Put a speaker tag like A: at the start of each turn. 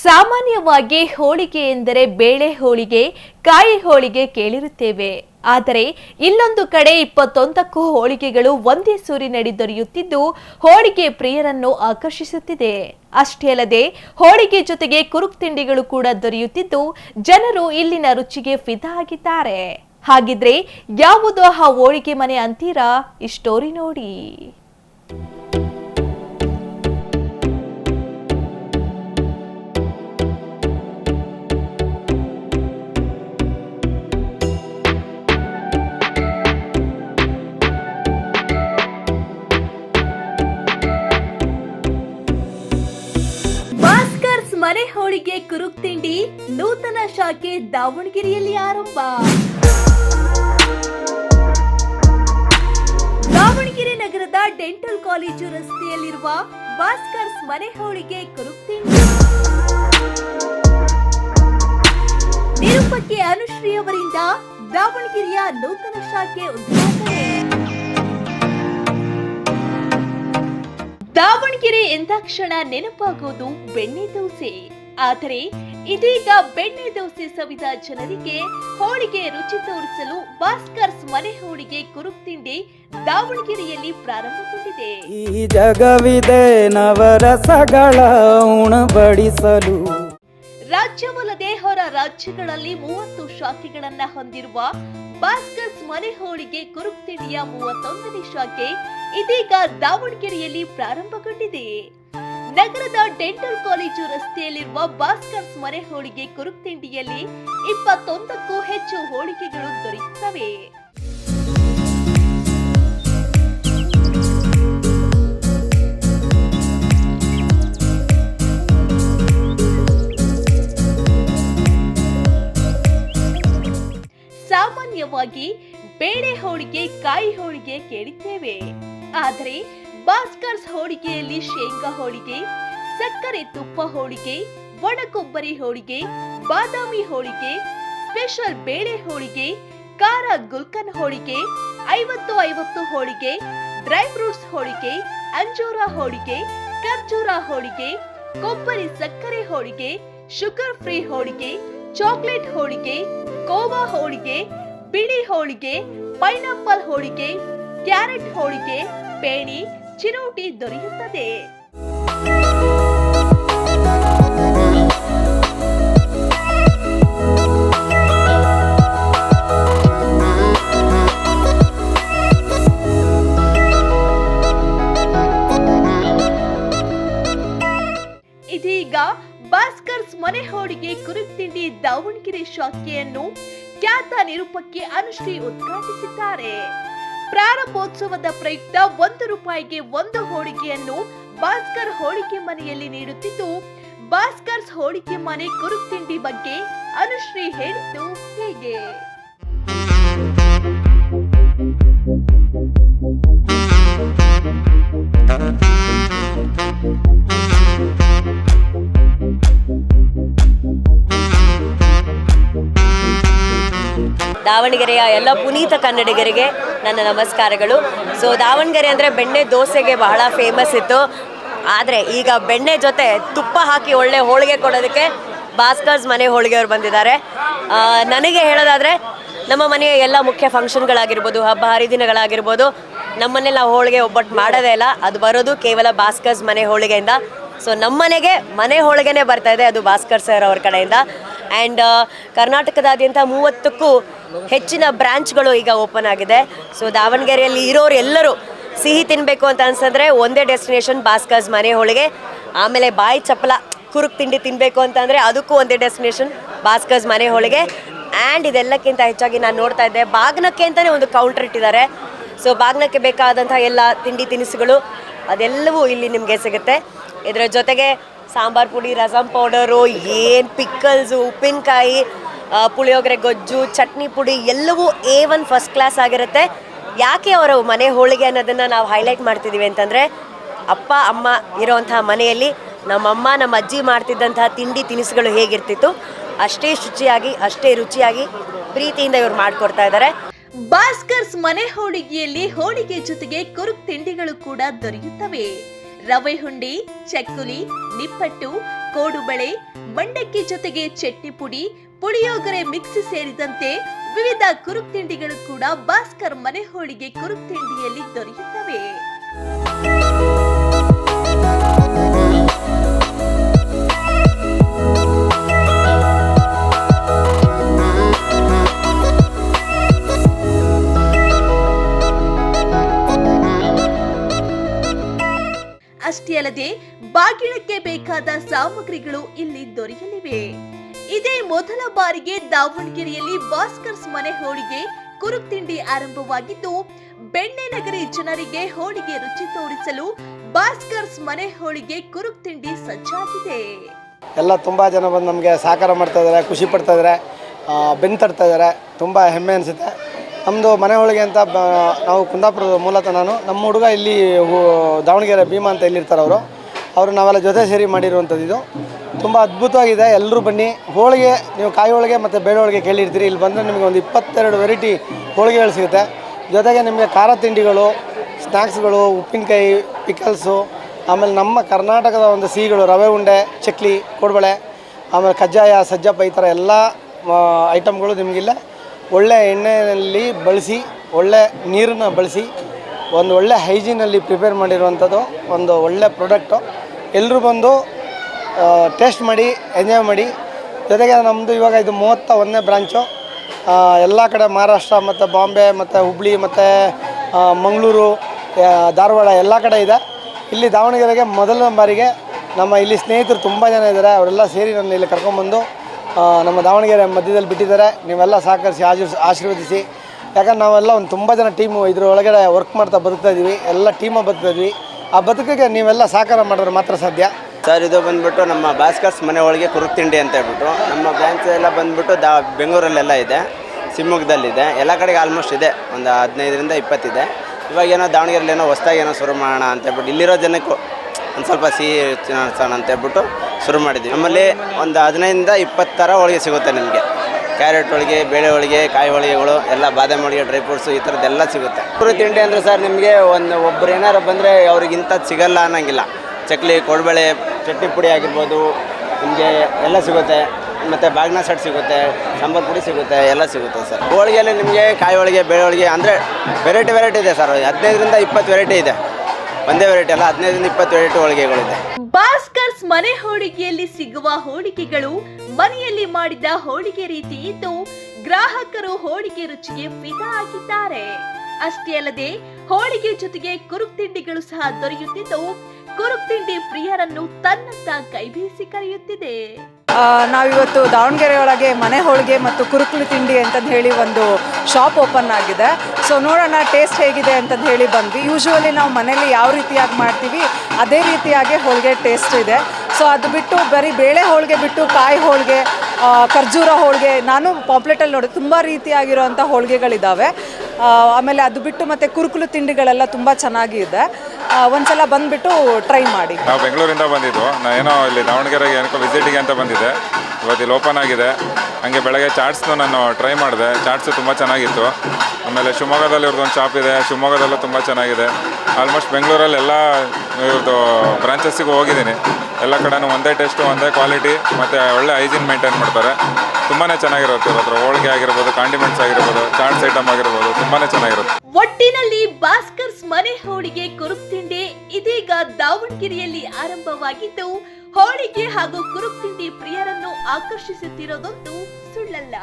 A: ಸಾಮಾನ್ಯವಾಗಿ ಹೋಳಿಗೆ ಎಂದರೆ ಬೇಳೆ ಹೋಳಿಗೆ, ಕಾಯಿ ಹೋಳಿಗೆ ಕೇಳಿರುತ್ತೇವೆ. ಆದರೆ ಇಲ್ಲೊಂದು ಕಡೆ ಇಪ್ಪತ್ತೊಂದಕ್ಕೂ ಹೋಳಿಗೆಗಳು ಒಂದೇ ಸೂರಿನಡಿ ದೊರೆಯುತ್ತಿದ್ದು, ಹೋಳಿಗೆ ಪ್ರಿಯರನ್ನು ಆಕರ್ಷಿಸುತ್ತಿದೆ. ಅಷ್ಟೇ ಅಲ್ಲದೆ, ಹೋಳಿಗೆ ಜೊತೆಗೆ ಕುರುಕ್ ತಿಂಡಿಗಳು ಕೂಡ ದೊರೆಯುತ್ತಿದ್ದು, ಜನರು ಇಲ್ಲಿನ ರುಚಿಗೆ ಫಿದಾ ಆಗಿದ್ದಾರೆ. ಹಾಗಿದ್ರೆ, ಯಾವುದು ಆ ಹೋಳಿಗೆ ಮನೆ ಅಂತೀರಾ? ಈ ಸ್ಟೋರಿ ನೋಡಿ. ಹೋಳಿಗೆ ಕುರುಕ್ ತಿಂಡಿ ನೂತನ ಶಾಖೆ ದಾವಣಗೆರೆಯಲ್ಲಿ ಆರಂಭ. ದಾವಣಗೆರೆ ನಗರದ ಡೆಂಟಲ್ ಕಾಲೇಜು ರಸ್ತೆಯಲ್ಲಿರುವ ಭಾಸ್ಕರ್ಸ್ ಮನೆ ಹೋಳಿಗೆ ಕುರುಕ್ ತಿಂಡಿ ನಿರೂಪಕಿ ಅನುಶ್ರೀ ಅವರಿಂದ ದಾವಣಗೆರೆಯ ನೂತನ ಶಾಖೆ ಉದ್ಘಾಟನೆ. ದಾವಣಗೆರೆ ಎಂದಾಕ್ಷಣ ನೆನಪಾಗೋದು ಬೆಣ್ಣೆ ದೋಸೆ. ಆದರೆ ಇದೀಗ ಬೆಣ್ಣೆ ದೋಸೆ ಸವಿದ ಜನರಿಗೆ ಹೋಳಿಗೆ ರುಚಿ ತೋರಿಸಲು ಭಾಸ್ಕರ್ಸ್ ಮನೆ ಹೋಳಿಗೆ ಕುರುಕ್ ತಿಂಡಿ ದಾವಣಗೆರೆಯಲ್ಲಿ ಪ್ರಾರಂಭಗೊಂಡಿದೆ.
B: ಈ ಜಗವಿದೆ ನವರಸಗಳ ಉಣಬಡಿಸಲು.
A: ರಾಜ್ಯವಲ್ಲದೆ ಹೊರ ರಾಜ್ಯಗಳಲ್ಲಿ ಮೂವತ್ತು ಶಾಖೆಗಳನ್ನ ಹೊಂದಿರುವ ಭಾಸ್ಕರ್ಸ್ ಮನೆ ಹೋಳಿಗೆ ಕುರುಕ್ ತಿಂಡಿಯ ಮೂವತ್ತೊಂದನೇ ಶಾಖೆ ಇದೀಗ ದಾವಣಗೆರೆಯಲ್ಲಿ ಪ್ರಾರಂಭಗೊಂಡಿದೆ. ನಗರದ ಡೆಂಟಲ್ ಕಾಲೇಜು ರಸ್ತೆಯಲ್ಲಿರುವ ಭಾಸ್ಕರ್ ಸ್ಮರೆ ಹೋಳಿಗೆ ಕುರುಕ್ತಿಂಡಿಯಲ್ಲಿ ಇಪ್ಪತ್ತೊಂದಕ್ಕೂ ಹೆಚ್ಚು ಹೋಳಿಗೆಗಳು ದೊರೆಯುತ್ತವೆ. ಸಾಮಾನ್ಯವಾಗಿ ಬೇಳೆ ಹೋಳಿಗೆ, ಕಾಯಿ ಹೋಳಿಗೆ ಕೇಳಿದ್ದೇವೆ. ಆದರೆ ಭಾಸ್ಕರ್ಸ್ ಹೋಳಿಗೆಯಲ್ಲಿ ಶೇಂಗಾ ಹೋಳಿಗೆ, ಸಕ್ಕರೆ ತುಪ್ಪ ಹೋಳಿಗೆ ಒಣ ಕೊಬ್ಬರಿ ಹೋಳಿಗೆ, ಬಾದಾಮಿ ಹೋಳಿಗೆ, ಸ್ಪೆಷಲ್ ಬೇಳೆ ಹೋಳಿಗೆ, ಖಾರ ಗುಲ್ಕನ್ ಹೋಳಿಗೆ, ಐವತ್ತು ಐವತ್ತು ಹೋಳಿಗೆ, ಡ್ರೈ ಫ್ರೂಟ್ಸ್ ಹೋಳಿಗೆ, ಅಂಜೂರ ಹೋಳಿಗೆ, ಖರ್ಜೂರ ಹೋಳಿಗೆ, ಕೊಬ್ಬರಿ ಸಕ್ಕರೆ ಹೋಳಿಗೆ, ಶುಗರ್ ಫ್ರೀ ಹೋಳಿಗೆ, ಚಾಕ್ಲೇಟ್ ಹೋಳಿಗೆ, ಕೋವಾ ಹೋಳಿಗೆ, ಬಿಳಿ ಹೋಳಿಗೆ, ಪೈನಾಪಲ್ ಹೋಳಿಗೆ, ಕ್ಯಾರೆಟ್ ಹೋಳಿಗೆ, ಪೇಣಿ ಚಿರೋಟಿ ದೊರೆಯುತ್ತದೆ. ಇದೀಗ ಭಾಸ್ಕರ್ಸ್ ಮನೆ ಹೋಡಿಗೆ ಕುರುಕ್ ತಿಂಡಿ ದಾವಣಗೆರೆ ಶಾಖೆಯನ್ನು ಖ್ಯಾತ ನಿರೂಪಕಿ ಅನುಶ್ರೀ ಉದ್ಘಾಟಿಸಿದ್ದಾರೆ. ಪ್ರಾರಂಭೋತ್ಸವದ ಪ್ರಯುಕ್ತ ಒಂದು ರೂಪಾಯಿಗೆ ಒಂದು ಹೋಳಿಗೆಯನ್ನು ಭಾಸ್ಕರ್ ಹೋಳಿಗೆ ಮನೆಯಲ್ಲಿ ನೀಡುತ್ತಿದ್ದು, ಭಾಸ್ಕರ್ಸ್ ಹೋಳಿಗೆ ಮನೆ ಕುರುಕ್ ತಿಂಡಿ ಬಗ್ಗೆ ಅನುಶ್ರೀ ಹೇಳಿದ್ದು ಹೇಗೆ.
C: ದಾವಣಗೆರೆಯ ಎಲ್ಲ ಪುನೀತ ಕನ್ನಡಿಗರಿಗೆ ನನ್ನ ನಮಸ್ಕಾರಗಳು. ಸೊ ದಾವಣಗೆರೆ ಅಂದರೆ ಬೆಣ್ಣೆ ದೋಸೆಗೆ ಬಹಳ ಫೇಮಸ್ ಇತ್ತು. ಆದರೆ ಈಗ ಬೆಣ್ಣೆ ಜೊತೆ ತುಪ್ಪ ಹಾಕಿ ಒಳ್ಳೆ ಹೋಳಿಗೆ ಕೊಡೋದಕ್ಕೆ ಭಾಸ್ಕರ್ಸ್ ಮನೆ ಹೋಳಿಗೆಯವರು ಬಂದಿದ್ದಾರೆ. ನನಗೆ ಹೇಳೋದಾದರೆ ನಮ್ಮ ಮನೆಯ ಎಲ್ಲ ಮುಖ್ಯ ಫಂಕ್ಷನ್ಗಳಾಗಿರ್ಬೋದು ಹಬ್ಬ ಹರಿದಿನಗಳಾಗಿರ್ಬೋದು ನಮ್ಮನೇಲಿ ನಾವು ಹೋಳಿಗೆ ಒಬ್ಬಟ್ಟು ಮಾಡೋದೇ ಇಲ್ಲ. ಅದು ಬರೋದು ಕೇವಲ ಭಾಸ್ಕರ್ಸ್ ಮನೆ ಹೋಳಿಗೆಯಿಂದ. ಸೊ ನಮ್ಮನೆಗೆ ಮನೆ ಹೋಳಿಗೆನೇ ಬರ್ತಾ ಇದೆ. ಅದು ಭಾಸ್ಕರ್ ಸರ್ ಅವ್ರ ಕಡೆಯಿಂದ. ಆ್ಯಂಡ್ ಕರ್ನಾಟಕದಾದ್ಯಂತ ಮೂವತ್ತಕ್ಕೂ ಹೆಚ್ಚಿನ ಬ್ರಾಂಚ್ಗಳು ಈಗ ಓಪನ್ ಆಗಿದೆ. ಸೊ ದಾವಣಗೆರೆಯಲ್ಲಿ ಇರೋರು ಎಲ್ಲರೂ ಸಿಹಿ ತಿನ್ನಬೇಕು ಅಂತ ಅನ್ಸಿದ್ರೆ ಒಂದೇ ಡೆಸ್ಟಿನೇಷನ್ ಭಾಸ್ಕರ್ಸ್ ಮನೆ ಹೋಳಿಗೆ. ಆಮೇಲೆ ಬಾಯಿ ಚಪ್ಪಲ, ಕುರುಕ್ ತಿಂಡಿ ತಿನ್ನಬೇಕು ಅಂತಂದರೆ ಅದಕ್ಕೂ ಒಂದೇ ಡೆಸ್ಟಿನೇಷನ್ ಭಾಸ್ಕರ್ಸ್ ಮನೆ ಹೋಳಿಗೆ. ಆ್ಯಂಡ್ ಇದೆಲ್ಲಕ್ಕಿಂತ ಹೆಚ್ಚಾಗಿ ನಾನು ನೋಡ್ತಾ ಇದ್ದೆ, ಬಾಗ್ನಕ್ಕೆ ಅಂತಲೇ ಒಂದು ಕೌಂಟರ್ ಇಟ್ಟಿದ್ದಾರೆ. ಸೊ ಬಾಗ್ನಕ್ಕೆ ಬೇಕಾದಂಥ ಎಲ್ಲ ತಿಂಡಿ ತಿನಿಸುಗಳು ಅದೆಲ್ಲವೂ ಇಲ್ಲಿ ನಿಮಗೆ ಸಿಗುತ್ತೆ. ಇದರ ಜೊತೆಗೆ ಸಾಂಬಾರ್ ಪುಡಿ, ರಸಂ ಪೌಡರು, ಏನು ಪಿಕ್ಕಲ್ಸು ಉಪ್ಪಿನಕಾಯಿ ಪುಳಿಯೋಗರೆ, ಗೊಜ್ಜು, ಚಟ್ನಿ ಪುಡಿ, ಎಲ್ಲವೂ ಎ ಒನ್ ಫಸ್ಟ್ ಕ್ಲಾಸ್ ಆಗಿರುತ್ತೆ. ಯಾಕೆ ಅವರ ಮನೆ ಹೋಳಿಗೆ ಅನ್ನೋದನ್ನು ನಾವು ಹೈಲೈಟ್ ಮಾಡ್ತಿದ್ದೀವಿ ಅಂತಂದರೆ, ಅಪ್ಪ, ಅಮ್ಮ ಇರೋವಂಥ ಮನೆಯಲ್ಲಿ ನಮ್ಮಮ್ಮ ನಮ್ಮ ಅಜ್ಜಿ ಮಾಡ್ತಿದ್ದಂತಹ ತಿಂಡಿ ತಿನಿಸುಗಳು ಹೇಗಿರ್ತಿತ್ತು? ಅಷ್ಟೇ ಶುಚಿಯಾಗಿ, ಅಷ್ಟೇ ರುಚಿಯಾಗಿ ಪ್ರೀತಿಯಿಂದ ಇವ್ರು ಮಾಡಿಕೊಡ್ತಾ ಇದ್ದಾರೆ.
A: ಭಾಸ್ಕರ್ಸ್ ಮನೆ ಹೋಳಿಗೆಯಲ್ಲಿ ಹೋಳಿಗೆ ಜೊತೆಗೆ ಕುರುಕ್ ತಿಂಡಿಗಳು ಕೂಡ ದೊರೆಯುತ್ತವೆ. ರವೆ ಹುಂಡಿ, ಚಕ್ಕುಲಿ, ನಿಪ್ಪಟ್ಟು, ಕೋಡುಬಳೆ, ಮಂಡಕ್ಕಿ ಜೊತೆಗೆ ಚಟ್ನಿ ಪುಡಿ, ಪುಳಿಯೋಗರೆ ಮಿಕ್ಸ್ ಸೇರಿದಂತೆ ವಿವಿಧ ಕುರುಕ್ ತಿಂಡಿಗಳು ಕೂಡ ಭಾಸ್ಕರ್ ಮನೆ ಹೋಳಿಗೆ ಕುರುಕ್ ತಿಂಡಿಯಲ್ಲಿ ದೊರೆಯುತ್ತವೆ. ಅಷ್ಟೇ ಅಲ್ಲದೆ ಬಾಗಿಲಕ್ಕೆ ಬೇಕಾದ ಸಾಮಗ್ರಿಗಳು ಇಲ್ಲಿ ದೊರೆಯಲಿವೆ. ಇದೇ ಮೊದಲ ಬಾರಿಗೆ ದಾವಣಗೆರೆಯಲ್ಲಿ ಭಾಸ್ಕರ್ಸ್ ಮನೆ ಹೋಳಿಗೆ ಕುರುಕ್ ತಿಂಡಿ ಆರಂಭವಾಗಿದ್ದು ಬೆಣ್ಣೆ ನಗರಿ ಜನರಿಗೆ ಹೋಳಿಗೆ ರುಚಿ ತೋರಿಸಲು ಭಾಸ್ಕರ್ಸ್ ಮನೆ ಹೋಳಿಗೆ ಕುರುಕ್ ತಿಂಡಿ ಸಜ್ಜಾಗಿದೆ.
D: ಎಲ್ಲ ತುಂಬಾ ಜನ ಬಂದು ನಮಗೆ ಸಹಕಾರ ಮಾಡ್ತಾ ಇದ್ದಾರೆ, ಖುಷಿ ಪಡ್ತಾ ಇದ್ದಾರೆ ಬೆನ್ನು ತಡ್ತಾ ಇದ್ದಾರೆ, ತುಂಬಾ ಹೆಮ್ಮೆ ಅನಿಸುತ್ತೆ. ನಮ್ಮದು ಮನೆ ಹೋಳಿಗೆ ಅಂತ ನಾವು ಕುಂದಾಪುರದ ಮೂಲತಃ ನಾನು. ನಮ್ಮ ಹುಡುಗ ಇಲ್ಲಿ ದಾವಣಗೆರೆ ಭೀಮಾ ಅಂತ ಇಲ್ಲಿರ್ತಾರೆ ಅವರು. ಅವರು ನಾವೆಲ್ಲ ಜೊತೆ ಸೇರಿ ಮಾಡಿರುವಂಥದ್ದು ಇದು. ತುಂಬ ಅದ್ಭುತವಾಗಿದೆ. ಎಲ್ಲರೂ ಬನ್ನಿ. ಹೋಳಿಗೆ, ನೀವು ಕಾಯಿ ಹೋಳಿಗೆ ಮತ್ತು ಬೇಳೆ ಹೋಳಿಗೆ ಕೇಳಿರ್ತೀರಿ. ಇಲ್ಲಿ ಬಂದರೆ ನಿಮಗೆ ಒಂದು ಇಪ್ಪತ್ತೆರಡು ವೆರೈಟಿ ಹೋಳಿಗೆಗಳು ಸಿಗುತ್ತೆ. ಜೊತೆಗೆ ನಿಮಗೆ ಖಾರ ತಿಂಡಿಗಳು ಸ್ನ್ಯಾಕ್ಸ್ಗಳು ಉಪ್ಪಿನಕಾಯಿ ಪಿಕಲ್ಸು ಆಮೇಲೆ ನಮ್ಮ ಕರ್ನಾಟಕದ ಒಂದು ಸಿಹಿಗಳು, ರವೆ ಉಂಡೆ, ಚಕ್ಲಿ, ಕೋಡ್ಬಳೆ, ಆಮೇಲೆ ಕಜ್ಜಾಯ, ಸಜ್ಜಪ್ಪ ಈ ಥರ ಎಲ್ಲ ಐಟಮ್ಗಳು ನಿಮಗಿಲ್ಲ. ಒಳ್ಳೆ ಎಣ್ಣೆಯಲ್ಲಿ ಬಳಸಿ ಒಳ್ಳೆ ನೀರನ್ನು ಬಳಸಿ ಒಂದು ಒಳ್ಳೆ ಹೈಜೀನಲ್ಲಿ ಪ್ರಿಪೇರ್ ಮಾಡಿರುವಂಥದ್ದು ಒಂದು ಒಳ್ಳೆ ಪ್ರಾಡಕ್ಟು. ಎಲ್ಲರೂ ಬಂದು ಟೇಸ್ಟ್ ಮಾಡಿ ಎಂಜಾಯ್ ಮಾಡಿ. ಜೊತೆಗೆ ನಮ್ಮದು ಇವಾಗ ಇದು ಮೂವತ್ತ ಒಂದನೇ ಬ್ರಾಂಚು. ಎಲ್ಲ ಕಡೆ ಮಹಾರಾಷ್ಟ್ರ ಮತ್ತು ಬಾಂಬೆ ಮತ್ತು ಹುಬ್ಳಿ ಮತ್ತು ಮಂಗಳೂರು ಧಾರವಾಡ ಎಲ್ಲ ಕಡೆ ಇದೆ. ಇಲ್ಲಿ ದಾವಣಗೆರೆಗೆ ಮೊದಲನೇ ಬಾರಿಗೆ ನಮ್ಮ ಇಲ್ಲಿ ಸ್ನೇಹಿತರು ತುಂಬ ಜನ ಇದ್ದಾರೆ. ಅವರೆಲ್ಲ ಸೇರಿ ನನ್ನ ಇಲ್ಲಿ ಕರ್ಕೊಂಬಂದು ಆ, ನಮ್ಮ ದಾವಣಗೆರೆ ಮಧ್ಯದಲ್ಲಿ ಬಿಟ್ಟಿದ್ದಾರೆ. ನೀವೆಲ್ಲ ಸಹಕರಿಸಿ, ಆಶೀರ್, ಆಶೀರ್ವದಿಸಿ. ಯಾಕಂದ್ರೆ ನಾವೆಲ್ಲ ಒಂದು ತುಂಬ ಜನ ಟೀಮು ಒಳಗಡೆ ವರ್ಕ್ ಮಾಡ್ತಾ ಬದುಕ್ತಾ ಇದ್ದೀವಿ ಎಲ್ಲ ಟೀಮಾಗಿ ಬದುಕ್ತಾ ಇದ್ವಿ. ಆ ಬದುಕಿಗೆ ನೀವೆಲ್ಲ ಸಹಕಾರ ಮಾಡಿದ್ರೆ ಮಾತ್ರ ಸಾಧ್ಯ.
E: ಸರ್, ಇದು ಬಂದ್ಬಿಟ್ಟು ನಮ್ಮ ಭಾಸ್ಕರ್ಸ್ ಮನೆ ಒಳಗೆ ಕುರುಕ್ ತಿಂಡಿ ಅಂತ ಹೇಳ್ಬಿಟ್ಟು. ನಮ್ಮ ಬ್ರಾಂಚ್ ಎಲ್ಲ ಬಂದ್ಬಿಟ್ಟು ದಾ, ಬೆಂಗಳೂರಲ್ಲೆಲ್ಲ ಇದೆ. ಶಿವಮೊಗ್ಗದಲ್ಲಿದೆ. ಎಲ್ಲ ಕಡೆಗೆ ಆಲ್ಮೋಸ್ಟ್ ಇದೆ. ಒಂದು ಹದಿನೈದರಿಂದ ಇಪ್ಪತ್ತಿದೆ. ಇವಾಗ ಏನೋ ದಾವಣಗೆರೆಯಲ್ಲಿ ಏನೋ ಹೊಸ್ದಾಗಿ ಏನೋ ಶುರು ಮಾಡೋಣ ಅಂತ ಹೇಳ್ಬಿಟ್ಟು ಇಲ್ಲಿರೋ ಜನಕ್ಕೂ ಒಂದು ಸ್ವಲ್ಪ ಸಿಹಿ ಅಂತ ಹೇಳ್ಬಿಟ್ಟು ಶುರು ಮಾಡಿದ್ವಿ ನಮ್ಮಲ್ಲಿ ಒಂದು ಹದಿನೈದರಿಂದ ಇಪ್ಪತ್ತು ಥರ ಹೋಳಿಗೆ ಸಿಗುತ್ತೆ ನಿಮಗೆ. ಕ್ಯಾರೆಟ್ ಹೋಳಿಗೆ, ಬೇಳೆ ಹೋಳಿಗೆ, ಕಾಯಿ ಹೋಳಿಗೆಗಳು, ಎಲ್ಲ ಬಾದಾಮಿ ಹೋಳಿಗೆ, ಡ್ರೈ ಫ್ರೂಟ್ಸು ಈ ಥರದ್ದೆಲ್ಲ ಸಿಗುತ್ತೆ. ಕುರಿ ತಿಂಡಿ ಅಂದರೆ ಸರ್ ನಿಮಗೆ ಒಂದು ಒಬ್ಬರು ಏನಾರು ಬಂದರೆ ಅವ್ರಿಗೆ ಸಿಗಲ್ಲ ಅನ್ನೋಂಗಿಲ್ಲ. ಚಕ್ಲಿ, ಕೊಡ್ಬೇಳೆ, ಚಟ್ನಿ ಪುಡಿ ಆಗಿರ್ಬೋದು, ನಿಮಗೆ ಎಲ್ಲ ಸಿಗುತ್ತೆ. ಮತ್ತು ಬಾಗ್ನ ಸೆಟ್ ಸಿಗುತ್ತೆ, ಸಾಂಬಾರು ಪುಡಿ ಸಿಗುತ್ತೆ, ಎಲ್ಲ ಸಿಗುತ್ತೆ ಸರ್. ಹೋಳಿಗೆಯಲ್ಲಿ ನಿಮಗೆ ಕಾಯಿ ಹೋಳಿಗೆ, ಬೇಳೆ ಹೋಳಿಗೆ ಅಂದರೆ ವೆರೈಟಿ ವೆರೈಟಿ ಇದೆ ಸರ್. ಹದಿನೈದರಿಂದ ಇಪ್ಪತ್ತು ವೆರೈಟಿ ಇದೆ. ಒಂದೇ ವೆರೈಟಿ ಅಲ್ಲ, ಹದಿನೈದರಿಂದ ಇಪ್ಪತ್ತು ವೆರೈಟಿ ಹೋಳಿಗೆಗಳಿದೆ.
A: ಭಾಸ್ಕರ್ಸ್ ಮನೆ ಹೋಳಿಗೆಯಲ್ಲಿ ಸಿಗುವ ಹೋಳಿಗೆಗಳು ಮನೆಯಲ್ಲಿ ಮಾಡಿದ ಹೋಳಿಗೆ ರೀತಿ ಇದ್ದು, ಗ್ರಾಹಕರು ಹೋಳಿಗೆ ರುಚಿಗೆ ಫಿದಾ ಆಗಿದ್ದಾರೆ. ಅಷ್ಟೇ ಅಲ್ಲದೆ, ಹೋಳಿಗೆ ಜೊತೆಗೆ ಕುರುಕ್ ತಿಂಡಿಗಳು ಸಹ ದೊರೆಯುತ್ತಿದ್ದು ಕುರುಕ್ ತಿಂಡಿ ಪ್ರಿಯರನ್ನು ತನ್ನತ್ತ ಕೈಬೀಸಿ ಕರೆಯುತ್ತಿದೆ.
F: ನಾವಿವತ್ತು ದಾವಣಗೆರೆ ಒಳಗೆ ಮನೆ ಹೋಳಿಗೆ ಮತ್ತು ಕುರುಕುಲು ತಿಂಡಿ ಅಂತಂದು ಹೇಳಿ ಒಂದು ಶಾಪ್ ಓಪನ್ ಆಗಿದೆ. ಸೊ ನೋಡೋಣ ಟೇಸ್ಟ್ ಹೇಗಿದೆ ಅಂತಂದು ಹೇಳಿ ಬಂದ್ವಿ. ಯೂಶುವಲಿ ನಾವು ಮನೇಲಿ ಯಾವ ರೀತಿಯಾಗಿ ಮಾಡ್ತೀವಿ, ಅದೇ ರೀತಿಯಾಗಿ ಹೋಳಿಗೆ ಟೇಸ್ಟ್ ಇದೆ. ಸೊ ಅದು ಬಿಟ್ಟು ಬರೀ ಬೇಳೆ ಹೋಳಿಗೆ ಬಿಟ್ಟು ಕಾಯಿ ಹೋಳಿಗೆ ಖರ್ಜೂರ ಹೋಳಿಗೆ, ನಾನು ಪಾಂಪ್ಲೆಟಲ್ಲಿ ನೋಡಿ ತುಂಬ ರೀತಿಯಾಗಿರೋವಂಥ ಹೋಳಿಗೆಗಳಿದ್ದಾವೆ ಆಮೇಲೆ ಅದು ಬಿಟ್ಟು ಮತ್ತು ಕುರುಕುಲು ತಿಂಡಿಗಳೆಲ್ಲ ತುಂಬ ಚೆನ್ನಾಗಿ ಇದೆ ಆ, ಒಂದ್ಸಲ ಬಂದುಬಿಟ್ಟು ಟ್ರೈ ಮಾಡಿ.
G: ನಾವು ಬೆಂಗಳೂರಿಂದ ಬಂದಿದ್ದು. ನಾ ಏನೋ ಇಲ್ಲಿ ದಾವಣಗೆರೆಗೆ ಏನೋ ವಿಸಿಟಿಗೆ ಅಂತ ಬಂದಿದ್ದೆ. ಇವತ್ತು ಇಲ್ಲಿ ಓಪನ್ ಆಗಿದೆ. ಹಂಗೆ ಬೆಳಗ್ಗೆ ಚಾಟ್ಸ್ನು ನಾನು ಟ್ರೈ ಮಾಡಿದೆ. ಚಾಟ್ಸು ತುಂಬ ಚೆನ್ನಾಗಿತ್ತು. ಆಮೇಲೆ ಶಿವಮೊಗ್ಗದಲ್ಲಿ ಇವ್ರದ್ದು ಒಂದು ಶಾಪ್ ಇದೆ. ಶಿವಮೊಗ್ಗದಲ್ಲೂ ತುಂಬ ಚೆನ್ನಾಗಿದೆ. ಆಲ್ಮೋಸ್ಟ್ ಬೆಂಗಳೂರಲ್ಲಿ ಎಲ್ಲ ಇವ್ರದ್ದು ಬ್ರಾಂಚಸ್ಸಿಗೂ ಹೋಗಿದ್ದೀನಿ. ಎಲ್ಲ ಕಡೆನೂ ಒಂದೇ ಟೇಸ್ಟು ಒಂದೇ ಕ್ವಾಲಿಟಿ ಮತ್ತು ಒಳ್ಳೆ ಹೈಜೀನ್ ಮೇಂಟೈನ್ ಮಾಡ್ತಾರೆ. ತುಂಬಾ ಚೆನ್ನಾಗಿರುತ್ತೆ ಇವತ್ತು ಹೋಳಿಗೆ ಆಗಿರ್ಬೋದು ಕಾಂಡಿಮೆಂಟ್ಸ್ ಆಗಿರ್ಬೋದು ಚಾಟ್ಸ್ ಐಟಮ್ ಆಗಿರ್ಬೋದು, ತುಂಬಾನೇ ಚೆನ್ನಾಗಿರುತ್ತೆ.
A: ಒಟ್ಟಿನಲ್ಲಿ ಭಾಸ್ಕರ್ಸ್ ಮನೆ ಹೋಳಿಗೆ ಕುರುಕ್ ತಿಂಡಿ ಇದೀಗ ದಾವಣಗೆರೆಯಲ್ಲಿ ಆರಂಭವಾಗಿದ್ದು, ಹೋಳಿಗೆ ಹಾಗೂ ಕುರುಕ್ ತಿಂಡಿ ಪ್ರಿಯರನ್ನು ಆಕರ್ಷಿಸುತ್ತಿರೋದೊಂದು ಸುಳ್ಳಲ್ಲ.